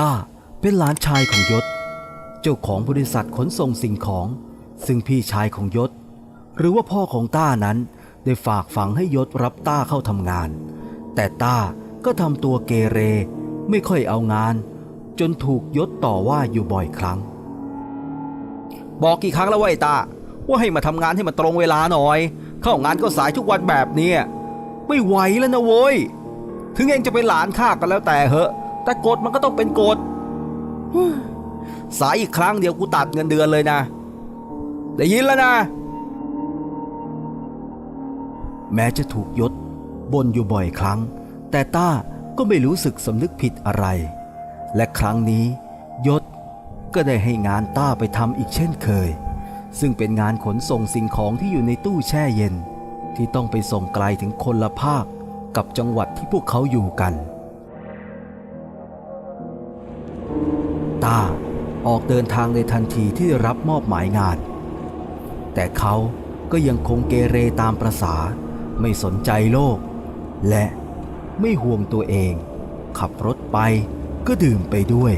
ต้าเป็นหลานชายของยศ เจ้าของบริษัทขนส่งสิ่งของ ซึ่งพี่ชายของยศ หรือว่าพ่อของต้านั้นได้ฝากฝังให้ยศรับต้าเข้าทำงาน แต่ต้าก็ทำตัวเกเร ไม่ค่อยเอางาน จนถูกยศต่อว่าอยู่บ่อยครั้ง บอกกี่ครั้งแล้วว่าไอ้ตาว่าให้มาทำงานให้มันตรงเวลาหน่อย เข้างานก็สายทุกวันแบบนี้ไม่ไหวแล้วนะโว้ยถึงเองจะเป็นหลานข้าก็แล้วแต่เหอะ แต่กฎมันก็ต้องเป็นกฎฮึ่มสายอีกครั้งเดียวกูตัดเงินเดือนเลยนะ ได้ยินแล้วนะ แม้จะถูกยศบนอยู่บ่อยครั้ง แต่ต้าก็ไม่รู้สึกสำนึกผิดอะไร และครั้งนี้ยศก็ได้ให้งานต้าไปทำอีกเช่นเคย ซึ่งเป็นงานขนส่งสิ่งของที่อยู่ในตู้แช่เย็น ที่ต้องไปส่งไกลถึงคนละภาคกับจังหวัดที่พวกเขาอยู่กัน ต้าออกเดินทางในทันทีที่รับมอบหมายงาน แต่เขาก็ยังคงเกเรตามประษา ไม่สนใจโลก และไม่ห่วงตัวเอง ขับรถไปก็ดื่มไปด้วย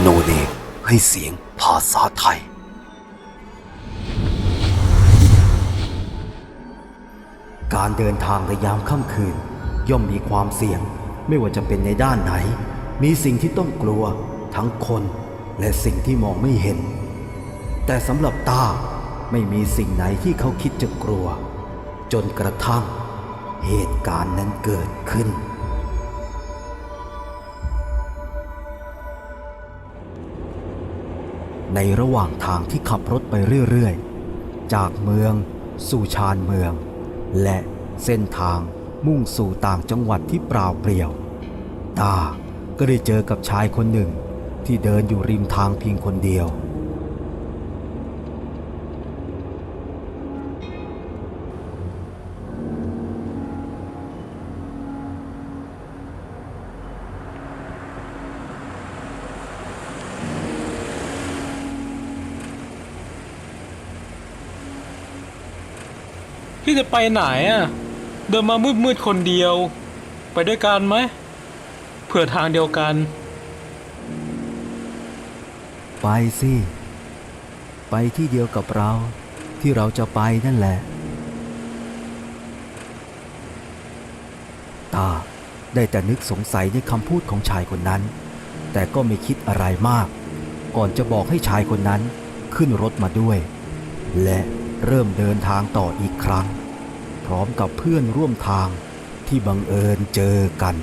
โนเนให้เสียงภาษาไทย การเดินทางในยามค่ำคืน ย่อมมีความเสี่ยงไม่ว่าจะเป็นในด้านไหน มีสิ่งที่ต้องกลัวทั้งคนและสิ่งที่มองไม่เห็น แต่สำหรับตาไม่มีสิ่งไหนที่เขาคิดจะกลัว จนกระทั่งเหตุการณ์นั้นเกิดขึ้น ในระหว่างทางที่ขับรถไปเรื่อย ๆ จากเมืองสู่ชานเมือง และเส้นทางมุ่งสู่ต่างจังหวัดที่เปล่าเปลี่ยว ตาก็ได้เจอกับชายคนหนึ่งที่เดินอยู่ริมทางเพียงคนเดียว พี่จะไปไหนอะ เดินมามืดๆคนเดียว ไปด้วยกันไหมเผื่อทางเดียวกัน ไปสิ ไปที่เดียวกับเราที่เราจะไปนั่นแหละ ตาได้แต่นึกสงสัยในคำพูดของชายคนนั้น แต่ก็ไม่คิดอะไรมาก ก่อนจะบอกให้ชายคนนั้นขึ้นรถมาด้วย และ เริ่มเดินทางต่ออีกครั้ง พร้อมกับเพื่อนร่วมทางที่บังเอิญเจอกัน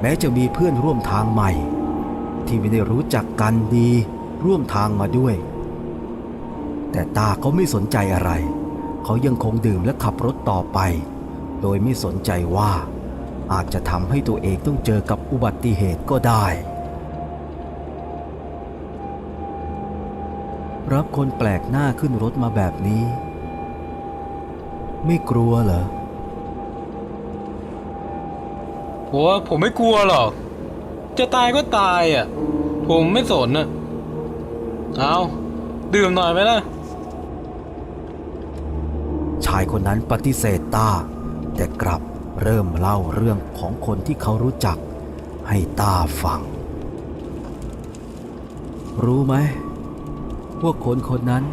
แม้จะมีเพื่อนร่วมทางใหม่ ที่ไม่ได้รู้จักกันดีร่วมทางมาด้วย แต่ตาเขาไม่สนใจอะไร เขายังคงดื่มและขับรถต่อไป โดยไม่สนใจว่าอาจจะทำให้ตัวเองต้องเจอกับอุบัติเหตุก็ได้ รับคนแปลกหน้าขึ้นรถมาแบบนี้ ไม่กลัวเหรอโอ้ผมไม่กลัวหรอก จะตายก็ตายอะ ผมไม่สนอะเอาดื่มหน่อยไหมล่ะ ชายคนนั้นปฏิเสธต้าแต่กลับเริ่มเล่าเรื่องของคนที่เขารู้จักให้ต้าฟัง รู้ไหม พวกคนคนนั้น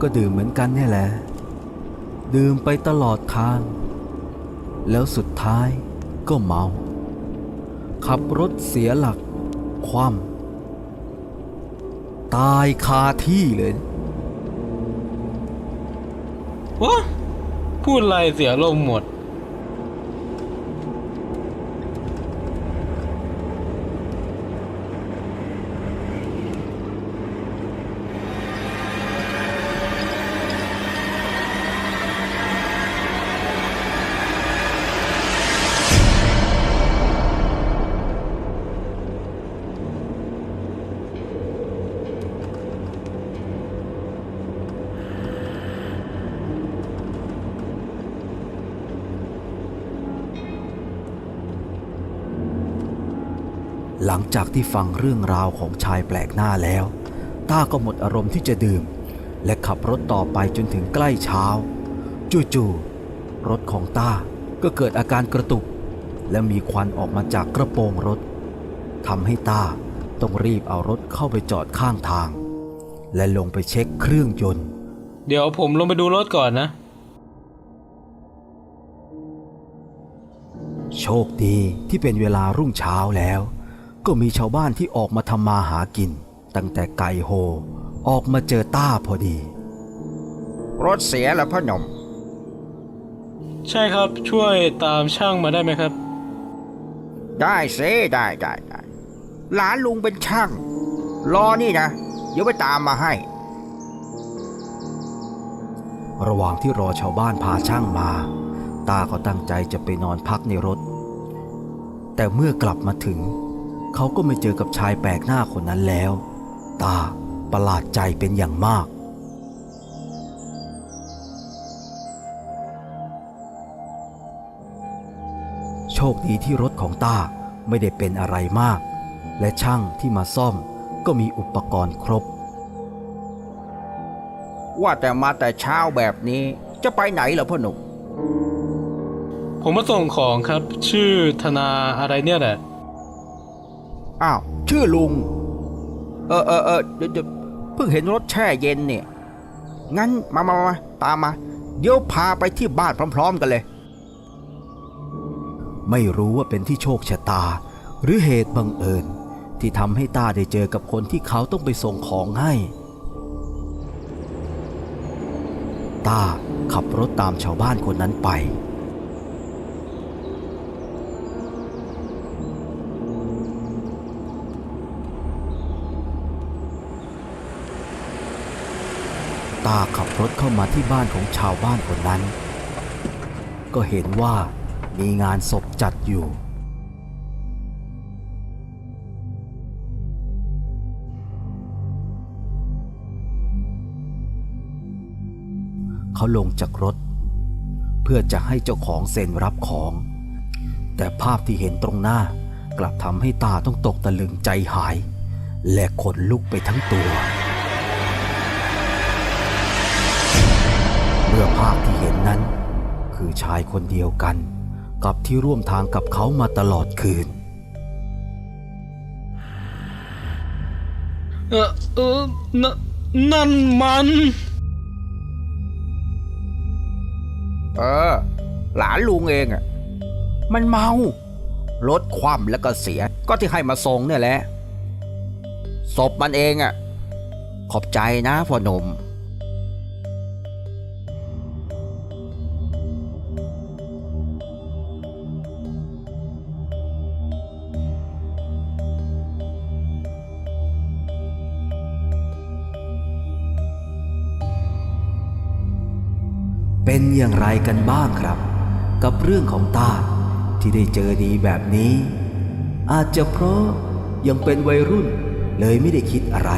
ก็ดื่มเหมือนกันนี่แหละ ดื่มไปตลอดทาง แล้วสุดท้ายก็เมา ขับรถเสียหลัก คว่ำตายคาที่เลยวะพูดอะไรเสียลมหมด หลังจากที่ฟังเรื่องราวของชายแปลกหน้าแล้ว ต้าก็หมดอารมณ์ที่จะดื่ม และขับรถต่อไปจนถึงใกล้เช้า จู่ๆรถของต้าก็เกิดอาการกระตุก และมีควันออกมาจากกระโปรงรถทำให้ต้าต้องรีบเอารถเข้าไปจอดข้างทาง และลงไปเช็คเครื่องยนต์ เดี๋ยวผมลงไปดูรถก่อนนะ โชคดีที่เป็นเวลารุ่งเช้าแล้ว ก็มีชาวบ้านที่ออกมาทำมาหากิน ตั้งแต่ไก่โฮ ออกมาเจอต้าพอดี รถเสียแล้วพ่อหนุ่มใช่ครับช่วยตามช่างมาได้ไหมครับ ได้สิได้ได้ได้หลานลุงเป็นช่าง รอนี่นะ เดี๋ยวไปตามมาให้ ระหว่างที่รอชาวบ้านพาช่างมา ตาก็ตั้งใจจะไปนอนพักในรถ แต่เมื่อกลับมาถึง เขาก็ไม่เจอกับชายแปลกหน้าคนนั้นแล้ว ตาประหลาดใจเป็นอย่างมาก โชคดีที่รถของต้าไม่ได้เป็นอะไรมาก และช่างที่มาซ่อมก็มีอุปกรณ์ครบ ว่าแต่มาแต่เช้าแบบนี้จะไปไหนเหรอพ่อหนุ่มผมมาส่งของครับ ชื่อธนาอะไรเนี่ยแหละ อ้าว ชื่อลุง เออเออเออเดี๋ยวเดี๋ยวเพิ่งเห็นรถแช่เย็นเนี่ย งั้นมามามาตามมา เดี๋ยวพาไปที่บ้านพร้อม ๆ กันเลย ไม่รู้ว่าเป็นที่โชคชะตา หรือเหตุบังเอิญ ที่ทำให้ตาได้เจอกับคนที่เขาต้องไปส่งของให้ตาขับรถตามชาวบ้านคนนั้นไป ตาขับรถเข้ามาที่บ้านของชาวบ้านคนนั้น ก็เห็นว่ามีงานศพจัดอยู่ เขาลงจากรถ เพื่อจะให้เจ้าของเซ็นรับของ แต่ภาพที่เห็นตรงหน้ากลับทำให้ตาต้องตกตะลึงใจหาย และขนลุกไปทั้งตัว มื่อภาพที่เห็นนั้น คือชายคนเดียวกัน กับที่ร่วมทางกับเขามาตลอดคืน เออเออนั่นนั่นมัน เออ หลานลุงเองอะ มันเมารถคว่ำแล้วก็เสีย ก็ที่ให้มาส่งเนี่ยแหละศพมันเองอะ ขอบใจนะพ่อหนุ่ม เป็นอย่างไรกันบ้างครับ กับเรื่องของตาที่ได้เจอดีแบบนี้ อาจจะเพราะยังเป็นวัยรุ่นเลยไม่ได้คิดอะไร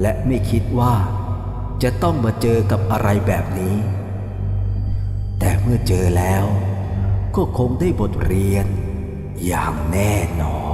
และไม่คิดว่าจะต้องมาเจอกับอะไรแบบนี้ แต่เมื่อเจอแล้วก็คงได้บทเรียนอย่างแน่นอน